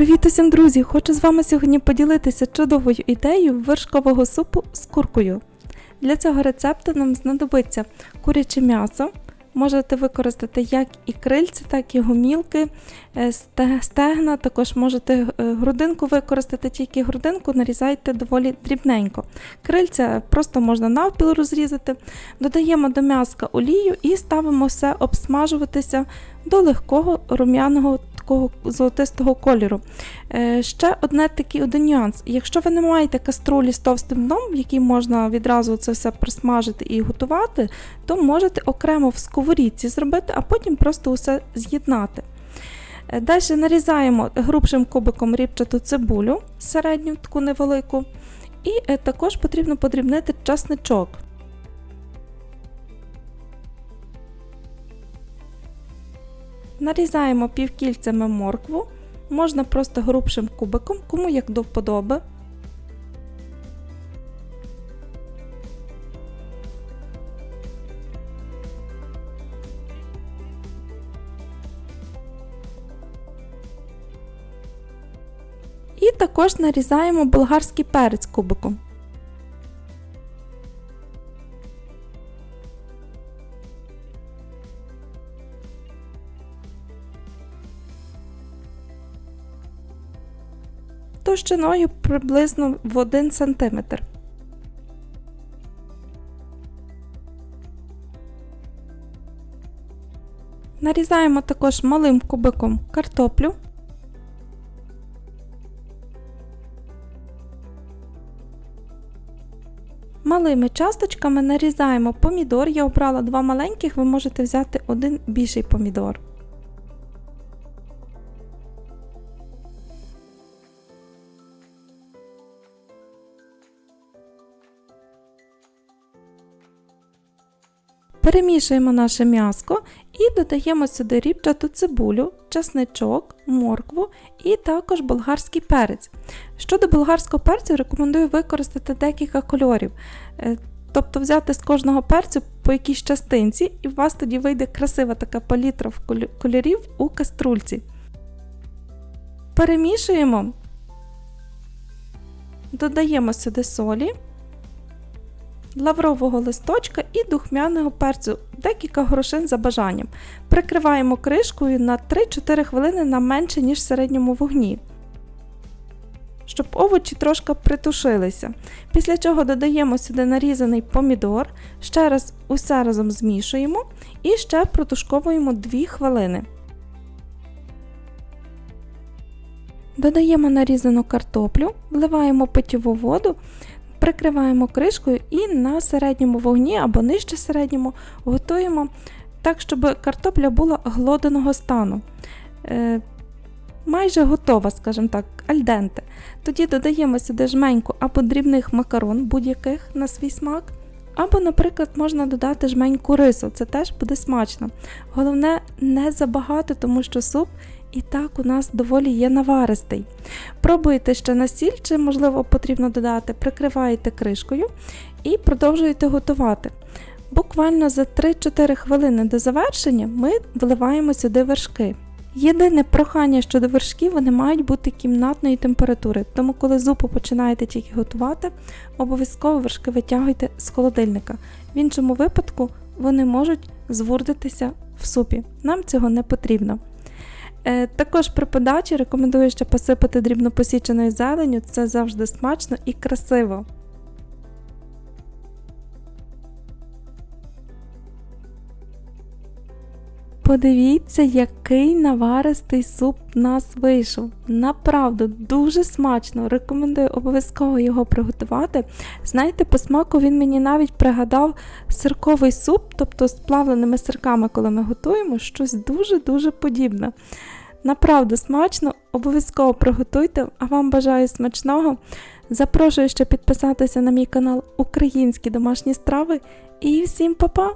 Привіт усім, друзі! Хочу з вами сьогодні поділитися чудовою ідеєю вершкового супу з куркою. Для цього рецепту нам знадобиться куряче м'ясо. Можете використати як і крильці, так і гомілки, е, стегна. Також можете е, грудинку використати, тільки грудинку нарізайте доволі дрібненько. Крильця просто можна навпіл розрізати. Додаємо до м'яска олію і ставимо все обсмажуватися до легкого рум'яного такого золотистого кольору. Е, ще одне такий один нюанс. Якщо ви не маєте каструлі з товстим дном, в якій можна відразу це все присмажити і готувати, то можете окремо в сковорідці зробити, а потім просто усе з'єднати. Е, Далі нарізаємо грубшим кубиком рібчату цибулю, середню таку невелику, і е, також потрібно подрібнити часничок. Нарізаємо півкільцями моркву, можна просто грубшим кубиком, кому як до вподоби. І також нарізаємо болгарський перець кубиком. Товщиною приблизно в 1 см. Нарізаємо також малим кубиком картоплю. Малими часточками нарізаємо помідор. Я обрала два маленьких, ви можете взяти один більший помідор. Перемішуємо наше м'яско і додаємо сюди рібчату цибулю, часничок, моркву і також болгарський перець. Щодо болгарського перцю, рекомендую використати декілька кольорів. Е, Тобто взяти з кожного перцю по якійсь частинці, і у вас тоді вийде красива така палітра кольорів у каструльці. Перемішуємо, додаємо сюди солі лаврового листочка і духмяного перцю, декілька горошин за бажанням. Прикриваємо кришкою на 3-4 хвилини на менше, ніж в середньому вогні, щоб овочі трошки притушилися. Після чого додаємо сюди нарізаний помідор, ще раз усе разом змішуємо і ще протушковуємо 2 хвилини. Додаємо нарізану картоплю, вливаємо питьову воду, прикриваємо кришкою і на середньому вогні або нижче середньому готуємо так, щоб картопля була глоденого стану. Е, майже готова, скажімо так, альденте. Тоді додаємо сюди жменьку або дрібних макарон будь-яких на свій смак. Або, наприклад, можна додати жменьку рису, це теж буде смачно. Головне, не забагато, тому що суп і так у нас доволі є наваристий. Пробуйте ще на сіль, чи, можливо, потрібно додати, прикриваєте кришкою і продовжуєте готувати. Буквально за 3-4 хвилини до завершення ми вливаємо сюди вершки. Єдине прохання щодо вершків, вони мають бути кімнатної температури, тому коли зупу починаєте тільки готувати, обов'язково вершки витягуйте з холодильника. В іншому випадку вони можуть звурдитися в супі. Нам цього не потрібно. Е, також при подачі рекомендую ще посипати дрібно посіченою зеленню, це завжди смачно і красиво. Подивіться, який наваристий суп в нас вийшов. Направду дуже смачно. Рекомендую обов'язково його приготувати. Знаєте, по смаку він мені навіть пригадав сирковий суп, тобто з плавленими сирками, коли ми готуємо, щось дуже-дуже подібне. Направду смачно, обов'язково приготуйте, а вам бажаю смачного. Запрошую ще підписатися на мій канал Українські домашні страви і всім па-па!